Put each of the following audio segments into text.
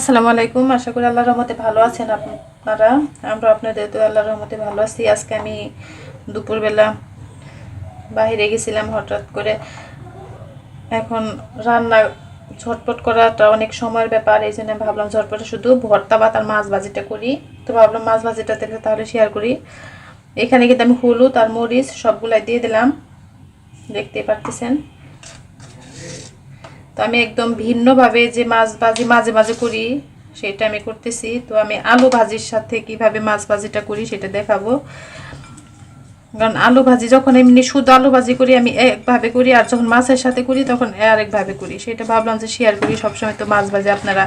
আসসালামু আলাইকুম। আশা করি আল্লাহর রহমতে ভালো আছেন আপনারা। আমরা আপনাদের তো আল্লাহর রহমতে ভালো আছি। আজকে আমি দুপুরবেলা বাইরে গেছিলাম হঠাৎ করে। এখন রান্না ঝটপট করাটা অনেক সময়ের ব্যাপার, এই জন্য ভাবলাম ঝটপটে শুধু ভর্তা ভাত আর মাছ ভাজিটা করি। তো ভাবলাম মাছ ভাজিটা তাহলে শেয়ার করি। এখানে কিন্তু আমি হলুদ আর মরিচ সবগুলাই দিয়ে দিলাম। দেখতেই পারতেছেন। তো আমি একদম ভিন্নভাবে যে মাছ ভাজি মাঝে মাঝে করি, সেটা আমি করতেছি। তো আমি আলু ভাজির সাথে কীভাবে মাছ ভাজিটা করি, সেটা দেখাবো। কারণ আলু ভাজি যখন এমনি শুধু আলু ভাজি করি, আমি একভাবে করি, আর যখন মাছের সাথে করি, তখন আরেকভাবে করি। সেটা ভাবলাম যে শেয়ার করি, সবসময় তো মাছ ভাজি আপনারা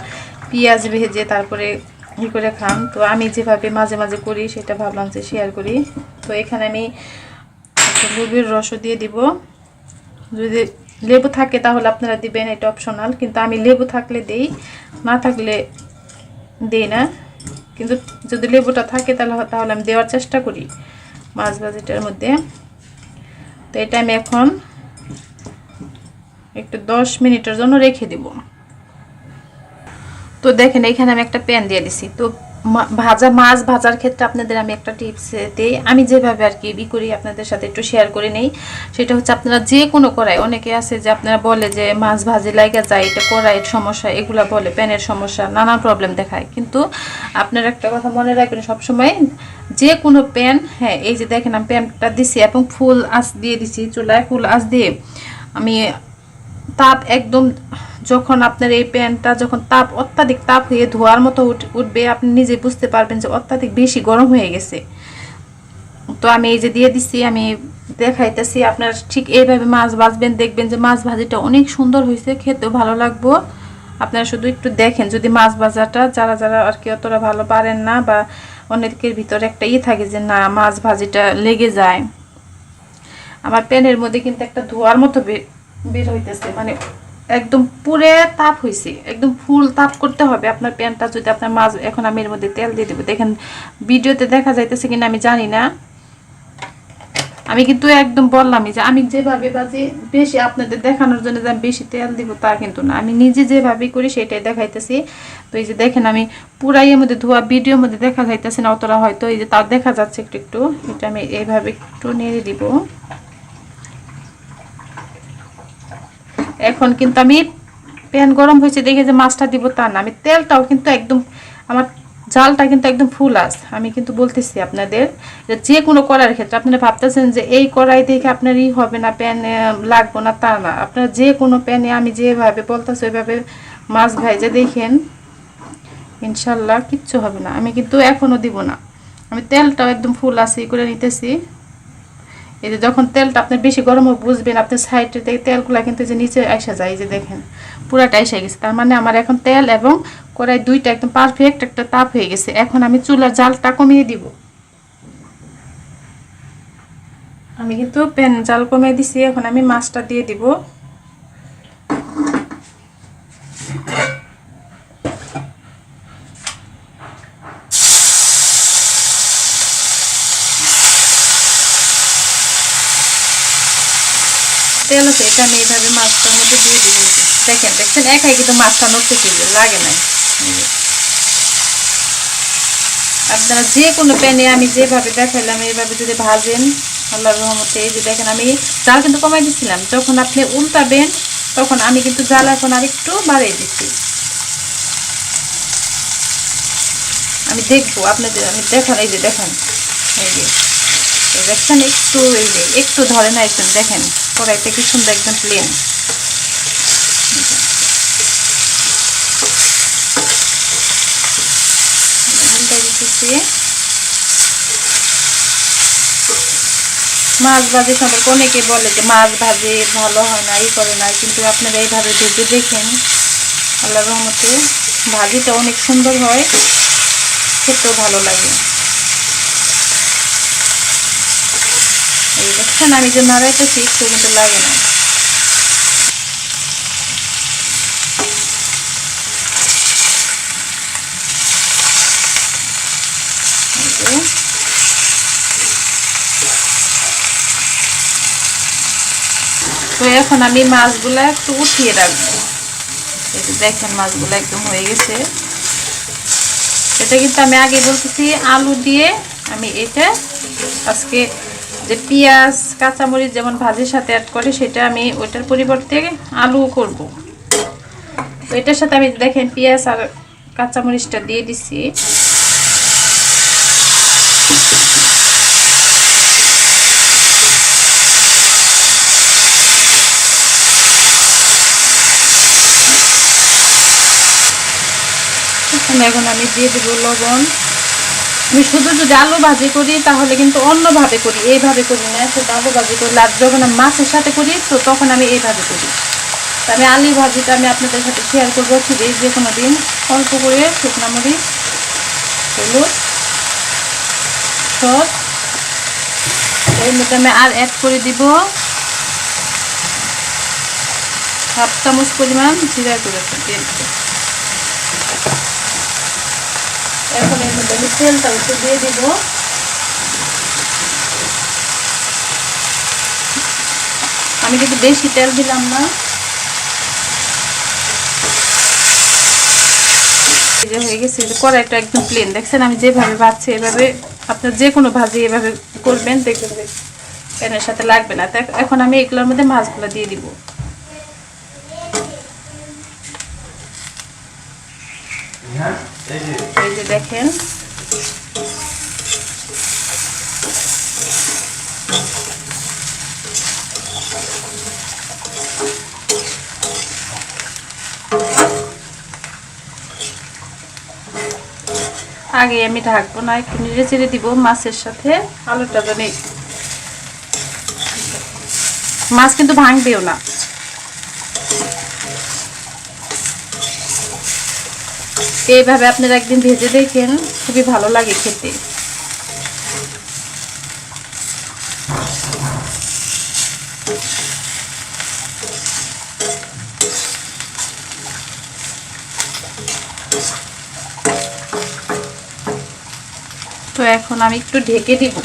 পেঁয়াজ ভেজে তারপরে ই করে খান। তো আমি যেভাবে মাঝে মাঝে করি, সেটা ভাবলাম যে শেয়ার করি। তো এখানে আমি লেবুর রসও দিয়ে দিব। যদি লেবু থাকে তাহলে আপনারা দিবেন, এটা অপশনাল কিন্তু আমি লেবু থাকলে দেই, না থাকলে দেই না। কিন্তু যদি লেবুটা থাকে তাহলে তাহলে আমি দেওয়ার চেষ্টা করি মাছ ভাজিটার মধ্যে। তো এটা আমি এখন একটু দশ মিনিটের জন্য রেখে দিব। তো দেখেন, এখানে আমি একটা প্যান দিয়ে দিছি। তো ভাজা, মাছ ভাজার ক্ষেত্রে আপনাদের আমি একটা টিপস দিই। আমি যেভাবে আর কি বি করি, আপনাদের সাথে একটু শেয়ার করে নেই। সেটা হচ্ছে আপনারা যে কোনো করাই অনেকে আছে যে আপনারা বলে যে মাছ ভাজি লাগা যায়, এটা কড়াইয়ের সমস্যা, এগুলা বলে, প্যানের সমস্যা নানা প্রবলেম দেখায়। কিন্তু আপনারা একটা কথা মনে রাখবেন, সবসময় যে কোনো প্যান হ্যাঁ এই যে দেখেন আমি প্যানটা দিছি এবং ফুল আঁচ দিয়ে দিছি, চুলায় ফুল আঁচ দিয়ে। আমি তাপ একদম যখন আপনার এই প্যানটা যখন তাপ, অত্যাধিক তাপ হয়ে ধোয়ার মতো উঠ- উঠবে, আপনি নিজে বুঝতে পারবেন যে অত্যাধিক বেশি গরম হয়ে গেছে। তো আমি এই যে দিয়ে দিচ্ছি আমি দেখাইতেছি, আপনার ঠিক এইভাবে মাছ ভাজবেন, দেখবেন যে মাছ ভাজিটা অনেক সুন্দর হয়েছে, খেতেও ভালো লাগবো। আপনারা শুধু একটু দেখেন, যদি মাছ ভাজাটা যারা যারা আর কি অতটা ভালো পারেন না বা অনেকের ভিতরে একটা ই থাকে যে না, মাছ ভাজিটা লেগে যায়। আমার প্যানের মধ্যে কিন্তু একটা ধোয়ার মতো বের হইতেছে মানে একদম পুরে তাপ হয়েছে একদম ফুল তাপ করতে হবে। আপনার প্যানটা যদি আপনার মাছ এখন আমি এর মধ্যে তেল দিয়ে দেবো। দেখেন, ভিডিওতে দেখা যাইতেছে কিনা আমি জানি না। আমি কিন্তু একদম বললামই যে আমি যেভাবে বাজি বেশি আপনাদের দেখানোর জন্য যে বেশি তেল দিব তা কিন্তু না। আমি নিজে যেভাবে করি সেটাই দেখাইতেছি। তো এই যে দেখেন, আমি পুরাই এর মধ্যে ধোয়া ভিডিওর মধ্যে দেখা যাইতেছে না, অতটা হয়তো এই যে তাও দেখা যাচ্ছে একটু একটু। এটা আমি এইভাবে একটু নেড়ে দিব। এখন কিন্তু আমি প্যান গরম হয়েছে, দেখে যে মাছটা দিব তা না। আমি তেলটাও কিন্তু একদম, আমার জালটা কিন্তু একদম ফুল আস আমি কিন্তু বলতেছি আপনাদের যে কোনো করার ক্ষেত্রে আপনারা ভাবতেছেন যে এই কড়াই দেখে আপনার ই হবে না, প্যান লাগবো না তা না। আপনারা যে কোনো প্যানে আমি যেভাবে বলতেছি, ওইভাবে মাছ ভাইজে দেখেন, ইনশাল্লাহ কিচ্ছু হবে না। আমি কিন্তু এখনও দিব না। আমি তেলটাও একদম ফুল আসি করে নিতেছি। এই যে যখন তেলটা আপনার বেশি গরম বুঝবেন, আপনি সাইডে দেখে তেলগুলো কিন্তু যে নিচে আসা যায় যে দেখেন, পুরাটা এসে গেছে। তার মানে আমার এখন তেল এবং কড়াই দুইটা একদম পারফেক্ট একটা তাপ হয়ে গেছে। এখন আমি চুলার জালটা কমিয়ে দিব। আমি কিন্তু প্যান জাল কমিয়ে দিছি, এখন আমি মাছটা দিয়ে দিব। তেল আছে এটা আমি এইভাবে মাছটার মধ্যে দিয়ে দিব দেখেন, দেখছেন? একাই কিন্তু মাছটা নড়তে ফিরবে লাগে নাই। আপনারা যে কোনো প্যানে আমি যেভাবে দেখাইলাম, এইভাবে যদি ভাজেন আল্লাহর রহমতে, এই যে দেখেন, আমি জাল কিন্তু কমাই দিচ্ছিলাম যখন আপনি উল্টাবেন, তখন আমি কিন্তু জাল এখন আর একটু বাড়িয়ে দিচ্ছি। আমি দেখব, আপনাদের আমি দেখান, এই যে দেখেন, এই যে। দেখছেন একটু এই যে একটু ধরে না একদম দেখেন, কড়াইতে কি সুন্দর একদম প্লেন মাছ ভাজি সম্পর্কে অনেকে বলে যে মাছ ভাজি ভালো হয় না, ই করে না, কিন্তু আপনারা এইভাবে ভেজে দেখেন আল্লাহ রহমতে ভাজিটা অনেক সুন্দর হয়, খেতেও ভালো লাগে। এই দেখছেন, আমি যে নাড়াইতেছি, একটু কিন্তু লাগে না। তো এখন আমি মাছগুলা একটু উঠিয়ে রাখব। দেখেন, মাছগুলো একদম হয়ে গেছে। এটা কিন্তু আমি আগে বলতেছি, আলু দিয়ে আমি এটা আজকে যে পেঁয়াজ, কাঁচামরিচ যেমন ভাজির সাথে অ্যাড করে, সেটা আমি ওইটার পরিবর্তে আলু করব। তো এটার সাথে আমি দেখেন পেঁয়াজ আর কাঁচামরিচটা দিয়ে দিছি। এখন আমি দিয়ে দেবো লবণ। আমি শুধু যদি আলু ভাজি করি, তাহলে কিন্তু অন্যভাবে করি, এইভাবে করি না। শুধু আলু ভাজি করলে আর যখন আমি মাছের সাথে করি, তো তখন আমি এইভাবে করি। তো আমি আলু ভাজিটা আমি আপনাদের সাথে শেয়ার করব ঠিক যে কোনো দিন। অল্প করে শুকনো মরিচ, হলুদ সস এর মধ্যে আমি আর অ্যাড করে দিব হাফ চামচ পরিমাণ জিরা গুঁড়ো এখন আমি তেলটা একটু দিয়ে দিব। আমি কিন্তু বেশি তেল দিলাম না। যে হয়ে গেছে কড়াইটা একদম প্লেন দেখছেন আমি যেভাবে ভাজছি এভাবে আপনার যে কোনো ভাজি এভাবে করবেন দেখবেন প্যানের সাথে লাগবে না। এখন আমি এগুলোর মধ্যে মাছগুলো দিয়ে দিব। এই যে দেখেন আগে আমি ঢাকবো না, একটু নেড়ে চেড়ে দিব মাছের সাথে, আলুটা জানি। মাছ কিন্তু ভাঙবেও না। এইভাবে আপনারা একদিন ভেজে দেখেন, খুবই ভালো লাগে খেতে। তো এখন আমি একটু ঢেকে দিব।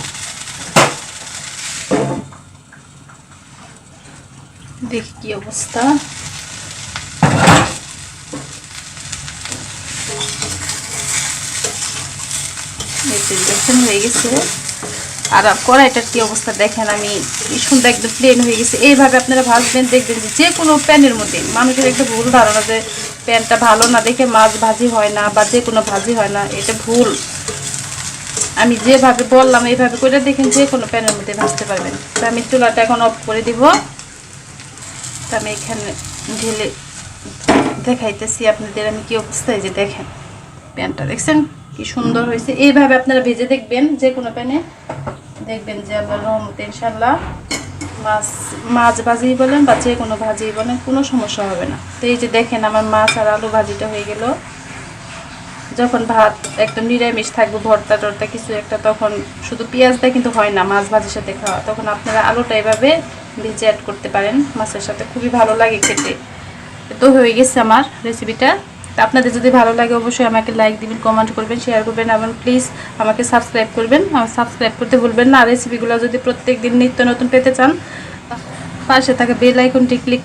দেখি কি অবস্থা। দেখছেন হয়ে গেছে। আর কড়াইটার কি অবস্থা দেখেন, আমি সুন্দর একদম প্লেন হয়ে গেছে। এইভাবে আপনারা ভাজবেন দেখবেন যে কোনো প্যানের মধ্যে, মানুষের একটা ভুল ধারণা যে প্যানটা ভালো না দেখে মাছ ভাজি হয় না বা যে কোনো ভাজি হয় না, এটা ভুল। আমি যেভাবে বললাম, এইভাবে করে দেখেন যে কোনো প্যানের মধ্যে ভাজতে পারবেন। তো আমি চুলাটা এখন অফ করে দিব। তো আমি এখানে ঢেলে দেখাইতেছি আপনাদের, আমি কি অবস্থায় যে দেখেন প্যানটা, দেখছেন? কি সুন্দর হয়েছে। এইভাবে আপনারা ভেজে দেখবেন, যে কোনো প্যানে। দেখবেন যে আল্লাহ রহমতে ইনশাল্লাহ মাছ মাছ ভাজি বলেন বা যে কোনো ভাজি বলেন, কোনো সমস্যা হবে না। তো এই যে দেখেন আমার মাছ আর আলু ভাজিটা হয়ে গেল। যখন ভাত একদম নিরামিষ থাকবে, ভর্তা টর্তা কিছু একটা, তখন শুধু পেঁয়াজটা কিন্তু হয় না, মাছ ভাজির সাথে খাওয়া। তখন আপনারা আলুটা এভাবে ভেজে অ্যাড করতে পারেন। মাছের সাথে খুবই ভালো লাগে খেতে। তো হয়ে গেছে আমার রেসিপিটা আপনাদের যদি ভালো লাগে অবশ্যই আমাকে লাইক দিবেন কমেন্ট করবেন শেয়ার করবেন এবং প্লিজ আমাকে সাবস্ক্রাইব করবেন। সাবস্ক্রাইব করতে ভুলবেন না। রেসিপিগুলো যদি প্রত্যেক দিন নিত্য নতুন পেতে চান, পাশে থাকা বেল আইকনটি ক্লিক